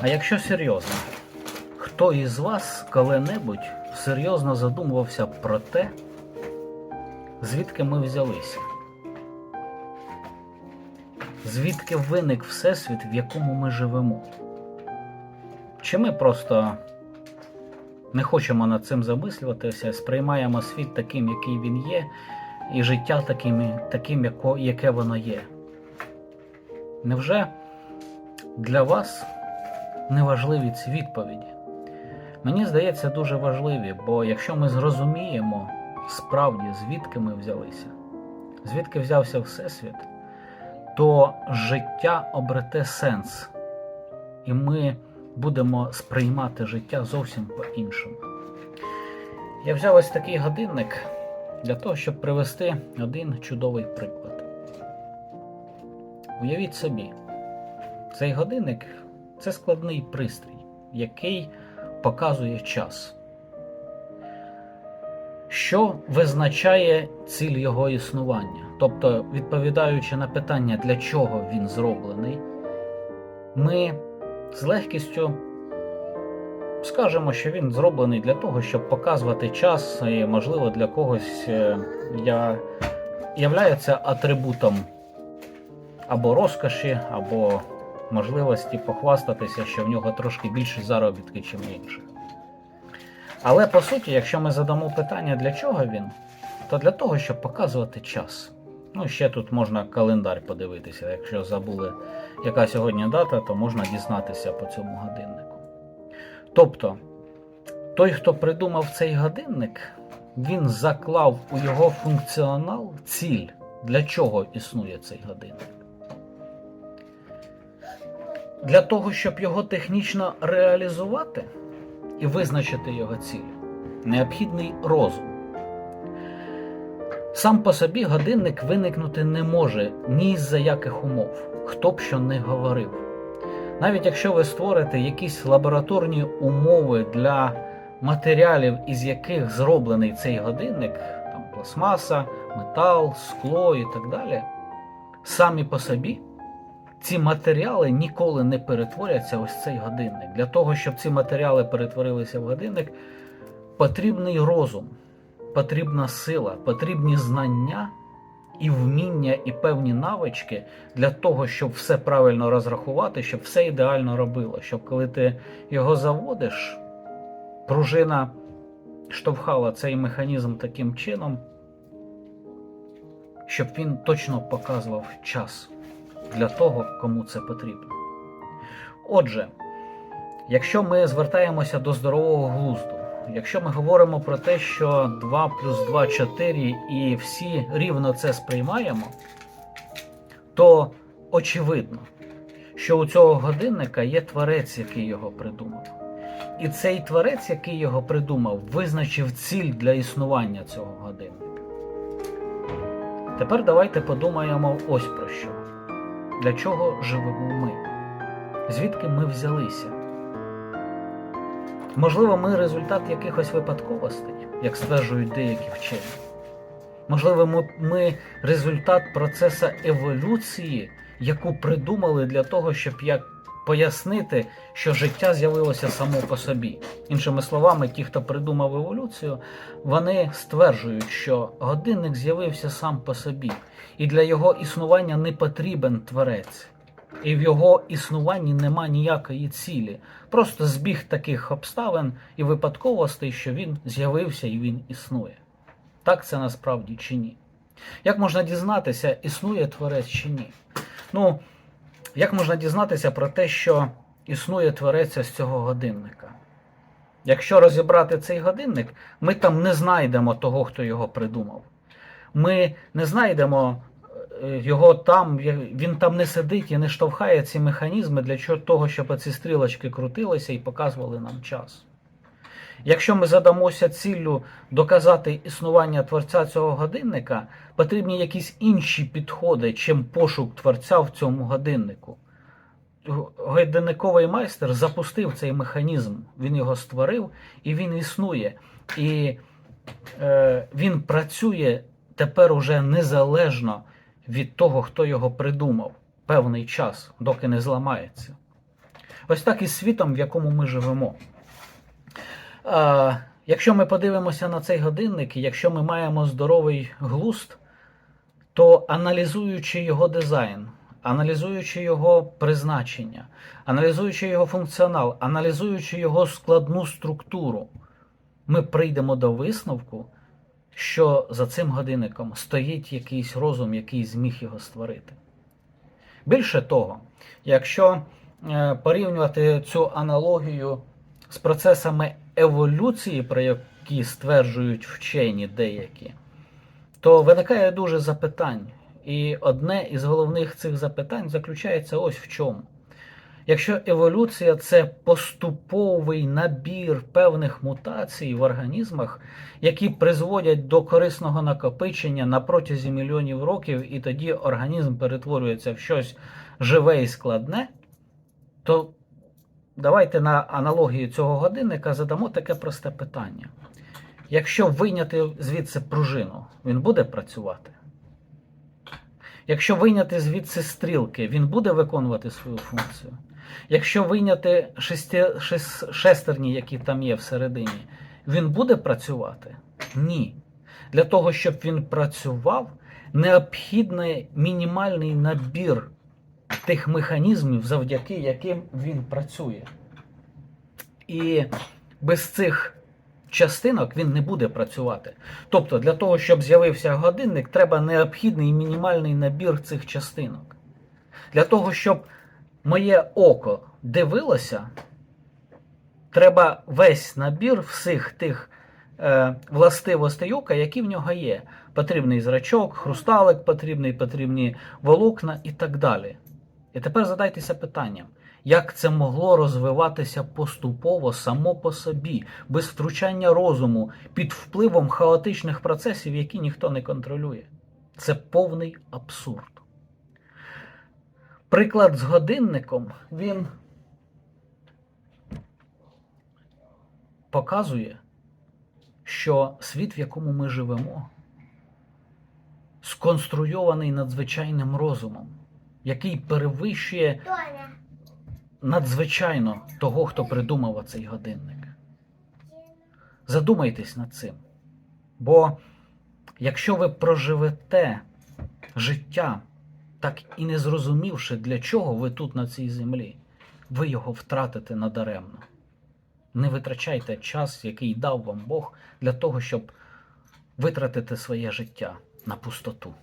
А якщо серйозно, хто із вас коли-небудь серйозно задумувався про те, звідки ми взялися? Звідки виник Всесвіт, в якому ми живемо? Чи ми просто не хочемо над цим замислюватися, сприймаємо світ таким, який він є, і життя таким, таким яке воно є? Невже для вас не важливі ці відповіді? Мені здається, дуже важливі, бо якщо ми зрозуміємо справді, звідки ми взялися, звідки взявся Всесвіт, то життя обрете сенс, і ми будемо сприймати життя зовсім по-іншому. Я взяв ось такий годинник для того, щоб привести один чудовий приклад. Уявіть собі, цей годинник це складний пристрій, який показує час. Що визначає ціль його існування? Тобто, відповідаючи на питання, для чого він зроблений, ми з легкістю скажемо, що він зроблений для того, щоб показувати час, і, можливо, для когось е, я, являється атрибутом або розкоші, або можливості похвастатися, що в нього трошки більше заробітки, ніж інших. Але по суті, якщо ми задамо питання, для чого він, то для того, щоб показувати час. Ну, ще тут можна календар подивитися. Якщо забули, яка сьогодні дата, то можна дізнатися по цьому годиннику. Тобто, той, хто придумав цей годинник, він заклав у його функціонал ціль, для чого існує цей годинник. Для того, щоб його технічно реалізувати і визначити його ціль, необхідний розум. Сам по собі годинник виникнути не може ні з-за яких умов, хто б що не говорив. Навіть якщо ви створите якісь лабораторні умови для матеріалів, із яких зроблений цей годинник, там пластмаса, метал, скло і так далі, самі по собі ці матеріали ніколи не перетворяться ось цей годинник. Для того, щоб ці матеріали перетворилися в годинник, потрібний розум, потрібна сила, потрібні знання і вміння, і певні навички для того, щоб все правильно розрахувати, щоб все ідеально робило. Щоб коли ти його заводиш, пружина штовхала цей механізм таким чином, щоб він точно показував час для того, кому це потрібно. Отже, якщо ми звертаємося до здорового глузду, якщо ми говоримо про те, що 2 плюс 2 4 і всі рівно це сприймаємо, то очевидно, що у цього годинника є творець, який його придумав. І цей творець, який його придумав, визначив ціль для існування цього годинника. Тепер давайте подумаємо ось про що. Для чого живемо ми? Звідки ми взялися? Можливо, ми результат якихось випадковостей, як стверджують деякі вчені. Можливо, ми, результат процесу еволюції, яку придумали для того, щоб як пояснити, що життя з'явилося само по собі. Іншими словами, ті, хто придумав еволюцію, вони стверджують, що годинник з'явився сам по собі, і для його існування не потрібен творець. І в його існуванні нема ніякої цілі. Просто збіг таких обставин і випадковостей, що він з'явився і він існує. Так це насправді чи ні? Як можна дізнатися, існує творець чи ні? Ну, як можна дізнатися про те, що існує твореця з цього годинника? Якщо розібрати цей годинник, ми там не знайдемо того, хто його придумав. Ми не знайдемо е, його там, він там не сидить і не штовхає ці механізми для того, щоб ці стрілочки крутилися і показували нам час. Якщо ми задамося ціллю доказати існування творця цього годинника, потрібні якісь інші підходи, чим пошук творця в цьому годиннику. Годинниковий майстер запустив цей механізм, він його створив і він існує. І е, він працює тепер уже незалежно від того, хто його придумав, певний час, доки не зламається. Ось так і світом, в якому ми живемо. Якщо ми подивимося на цей годинник, якщо ми маємо здоровий глузд, то аналізуючи його дизайн, аналізуючи його призначення, аналізуючи його функціонал, аналізуючи його складну структуру, ми прийдемо до висновку, що за цим годинником стоїть якийсь розум, який зміг його створити. Більше того, якщо е, порівнювати цю аналогію з процесами еволюції, про які стверджують вчені деякі, то виникає дуже запитань. І одне із головних цих запитань заключається ось в чому. Якщо еволюція це поступовий набір певних мутацій в організмах, які призводять до корисного накопичення на протязі мільйонів років, і тоді організм перетворюється в щось живе і складне, то давайте на аналогії цього годинника задамо таке просте питання. Якщо вийняти звідси пружину, він буде працювати? Якщо вийняти звідси стрілки, він буде виконувати свою функцію. Якщо вийняти шестерні, які там є всередині, він буде працювати? Ні. Для того, щоб він працював, необхідний мінімальний набір тих механізмів, завдяки яким він працює. І без цих частинок він не буде працювати. Тобто, для того, щоб з'явився годинник, треба необхідний мінімальний набір цих частинок. Для того, щоб моє око дивилося, треба весь набір всіх тих е, властивостей ока, які в нього є. Потрібний зрачок, хрусталик потрібний, потрібні волокна і так далі. І тепер задайтеся питанням, як це могло розвиватися поступово само по собі, без втручання розуму, під впливом хаотичних процесів, які ніхто не контролює. Це повний абсурд. Приклад з годинником він показує, що світ, в якому ми живемо, сконструйований надзвичайним розумом, який перевищує надзвичайно того, хто придумав цей годинник. Задумайтесь над цим. Бо якщо ви проживете життя, так і не зрозумівши, для чого ви тут на цій землі, ви його втратите надаремно. Не витрачайте час, який дав вам Бог, для того, щоб витратити своє життя на пустоту.